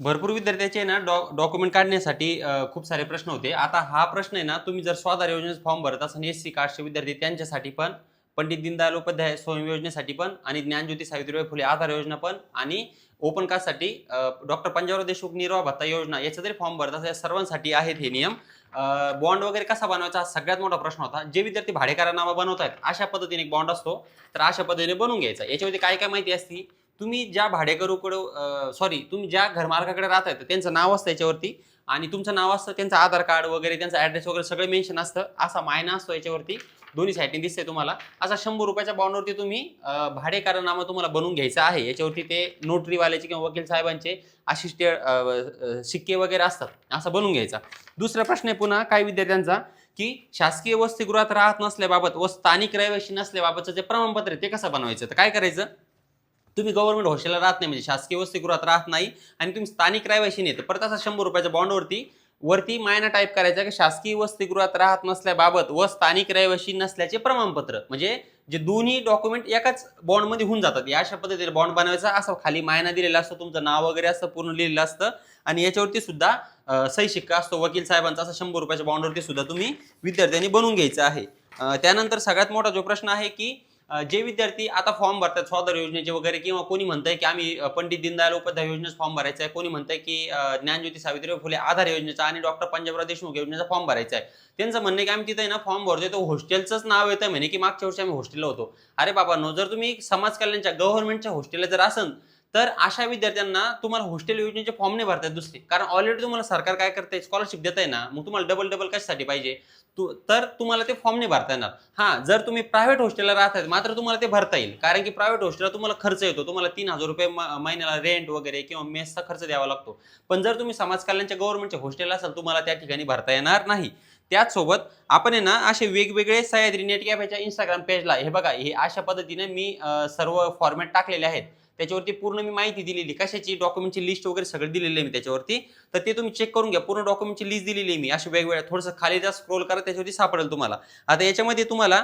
भरपूर विद्यार्थ्याचे ना डॉ डॉक्युमेंट काढण्यासाठी खूप सारे प्रश्न होते. आता हा प्रश्न आहे ना तुम्ही जर स्वाधार योजनेचा फॉर्म भरत असाल एस सी कास्टचे विद्यार्थी त्यांच्यासाठी पण पंडित दीनदयाल उपाध्याय स्वयं योजनेसाठी पण आणि ज्ञानज्योती सावित्रीबाई फुले आधार योजना पण आणि ओपन कास्टसाठी डॉक्टर पंजाबराव देशमुख निर्वाह भत्ता योजना याचा जरी फॉर्म भरत असेल या सर्वांसाठी आहेत हे नियम. बॉन्ड वगैरे कसा बनवायचा हा सगळ्यात मोठा प्रश्न होता. जे विद्यार्थी भाडेकरारनामा बनवत आहेत अशा पद्धतीने एक बॉन्ड असतो. तर अशा पद्धतीने बनवून घ्यायचा. याच्यामध्ये काय काय माहिती असती? तुम्ही ज्या भाडेकरूकडं सॉरी तुम्ही ज्या घरमालकाकडे राहत तर त्यांचं नाव असतं याच्यावरती. आणि तुमचं नाव असतं त्यांचं आधार कार्ड वगैरे त्यांचा ॲड्रेस वगैरे सगळं मेन्शन असतं. असा मायना असतो याच्यावरती. दोन्ही साईडने दिसते तुम्हाला. असा शंभर रुपयाच्या बॉन्डवरती तुम्ही अं, तुम्हाला बनवून घ्यायचा आहे. याच्यावरती ते नोटरीवाल्याचे किंवा वकील साहेबांचे अशिष्ट शिक्के वगैरे असतात. असं बनवून घ्यायचा. दुसरा प्रश्न आहे पुन्हा काही विद्यार्थ्यांचा की शासकीय वसतिगृहात राहत नसल्याबाबत व स्थानिक रहिवाशी नसल्याबाबतचं जे प्रमाणपत्र आहे ते कसं बनवायचं? तर काय करायचं? तुम्ही गव्हर्नमेंट हॉस्टेलला राहत नाही म्हणजे शासकीय वसतिगृहात राहत नाही आणि तुम्ही स्थानिक रहिवाशी नाही तर परत असा शंभर रुपयाच्या बॉन्डवरती वरती मायना टाईप करायचा की शासकीय वसतिगृहात राहत नसल्याबाबत व स्थानिक रहिवाशी नसल्याचे प्रमाणपत्र. म्हणजे जे दोन्ही डॉक्युमेंट एकाच बॉन्डमध्ये होऊन जातात. या अशा पद्धतीने बॉन्ड बनवायचा असं खाली मायना दिलेला असतो तुमचं नाव वगैरे असं पूर्ण लिहिलेलं असतं आणि याच्यावरती सुद्धा सही शिक्का असतो वकील साहेबांचा असं शंभर रुपयाच्या बॉन्डवरती सुद्धा तुम्ही विद्यार्थ्यांनी बनवून घ्यायचं आहे. त्यानंतर सगळ्यात मोठा जो प्रश्न आहे की जे विद्यार्थी आता फॉर्म भरतात स्वाधार योजनेचे वगैरे किंवा कोणी म्हणतंय की आम्ही पंडित दीनदयाल उपाध्याय योजनेचा फॉर्म भरायचा आहे कोणी म्हणतंय की ज्ञानज्योती सावित्रीबाई फुले आधार योजनेचा आणि डॉक्टर पंजाबराव देशमुख योजनेचा फॉर्म भरायचा आहे त्यांचं म्हणणं आहे की आम्ही तिथे ना फॉर्म भरतोय तो हॉस्टेलचंच नाव येतं म्हणे की मागच्या वर्षी आम्ही हॉस्टेलला होतो. अरे बाबा नो जर तुम्ही समाज कल्याणच्या गव्हर्नमेंटच्या हॉस्टेलला जर असेल तर अशा विद्यार्थ्यांना तुम्हाला हॉस्टेल योजनेचे फॉर्म नाही भरतात दुसरे. कारण ऑलरेडी तुम्हाला सरकार काय करते स्कॉलरशिप देत आहे ना मग तुम्हाला डबल डबल कशासाठी पाहिजे? तू तर तुम्हाला ते फॉर्म नाही भरता येणार. हां जर तुम्ही प्रायव्हेट हॉस्टेलला राहतात मात्र तुम्हाला ते भरता येईल. कारण की प्रायव्हेट हॉस्टेलला तुम्हाला खर्च येतो. तुम्हाला तीन हजार रुपये महिन्याला रेंट वगैरे किंवा मेसचा खर्च द्यावा लागतो. पण जर तुम्ही समाज कल्याणच्या गव्हर्नमेंटच्या हॉस्टेलला असाल तुम्हाला त्या ठिकाणी भरता येणार नाही. त्याचसोबत आपण आहे ना असे वेगवेगळे सह्याद्री नेट कॅफेच्या इंस्टाग्राम पेजला हे बघा हे अशा पद्धतीने मी सर्व फॉर्मॅट टाकलेले आहेत. त्याच्यावरती पूर्ण मी माहिती दिलेली. कशाची? डॉक्युमेंटची लिस्ट वगैरे सगळं दिलेली आहे मी त्याच्यावरती. तर ते तुम्ही चेक करून घ्या. पूर्ण डॉक्युमेंटची लिस्ट दिलेली आहे मी. असे वेगवेगळ्या थोडंसं खाली जा स्क्रोल करा त्याच्यावरती सापडेल तुम्हाला. आता याच्यामध्ये तुम्हाला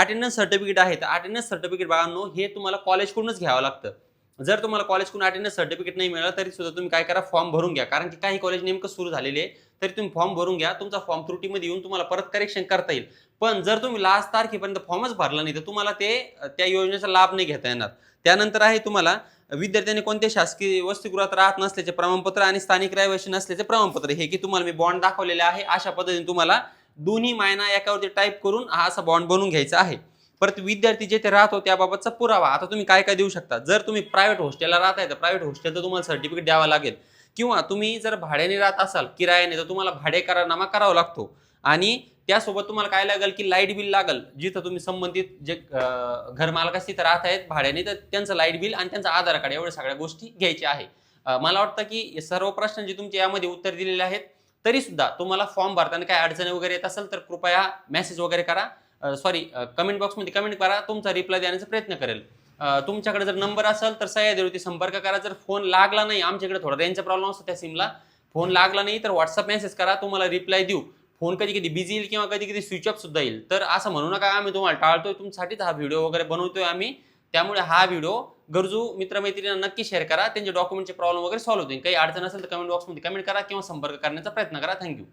अटेंडन्स सर्टिफिकेट आहे. तर अटेंडन्स सर्टिफिकेट बाळांनो हे तुम्हाला कॉलेजकडूनच घ्यावं लागतं. जर तुम्हाला कॉलेजकडून अटेंडन्स सर्टिफिकेट नाही मिळालं तरी सुद्धा तुम्ही काय करा फॉर्म भरून घ्या. कारण की काही कॉलेज नेमकं सुरू झालेले आहे तरी तुम्ही फॉर्म भरून घ्या. तुमचा फॉर्म त्रुटीमध्ये येऊन तुम्हाला परत करेक्शन करता येईल. पण जर तुम्ही लास्ट तारखेपर्यंत फॉर्मच भरला नाही तर तुम्हाला ते त्या योजनेचा लाभ नाही घेता येणार. त्यानंतर आहे तुम्हाला विद्यार्थ्यांनी कोणत्या शासकीय वसतिगृहात राहत नसल्याचे प्रमाणपत्र आणि स्थानिक रहिवासी नसल्याचे प्रमाणपत्र हे की तुम्हाला मी बॉन्ड दाखवलेले आहे अशा पद्धतीने तुम्हाला दोन्ही मायना एकावरती टाईप करून हा असा बॉन्ड बनवून घ्यायचा आहे. परत विद्यार्थी जेथे राहतो त्याबाबतचा पुरावा. आता तुम्ही काय काय देऊ शकता? जर तुम्ही प्रायव्हेट हॉस्टेलला राहताय तर प्रायव्हेट हॉस्टेलचं तुम्हाला सर्टिफिकेट द्यावं लागेल. किंवा तुम्ही जर भाड्याने राहत असाल किरायाने तर तुम्हाला भाडे करारनामा करावा लागतो. आणि त्यासोबत तुम्हाला काय लागेल की लाइट बिल लागेल. जिथं तुम्ही संबंधित जे अं, घरमालकास तिथं राहत आहेत भाड्याने तर त्यांचं लाइट बिल आणि त्यांचं आधार कार्ड एवढ्या सगळ्या गोष्टी घ्यायच्या आहे. मला वाटतं की सर्व सर्व प्रश्नांची तुमचे यामध्ये उत्तर दिलेले आहेत तरी सुद्धा तुम्हाला फॉर्म भरताना काय अडचणी वगैरे येत असेल तर कृपया मेसेज वगैरे करा. सॉरी कमेंट बॉक्समध्ये कमेंट करा तुमचा रिप्लाय देण्याचा प्रयत्न करेल. तुमच्याकडे जर नंबर असेल तर सह्याद्रीवरती संपर्क करा. जर फोन लागला नाही आमच्याकडे थोडा रेंजचा प्रॉब्लेम असतो त्या सिमला फोन लागला नाही तर व्हॉट्सअप मेसेज करा तुम्हाला रिप्लाय देऊ. फोन कधी कधी बिझी येईल किंवा कधी कधी स्विच ऑफ सुद्धा येईल. तर असं म्हणू नका आम्ही तुम्हाला टाळतोय तुमच्यासाठीच हा व्हिडिओ वगैरे बनवतोय आम्ही. त्यामुळे हा व्हिडिओ गरजू मित्रमैत्रिणींना नक्की शेअर करा. त्यांचे डॉक्युमेंटचे प्रॉब्लेम वगैरे सॉल्व्ह होतील. काही अडचण असेल तर कमेंट बॉक्समध्ये कमेंट करा किंवा संपर्क करण्याचा प्रयत्न करा. थँक्यू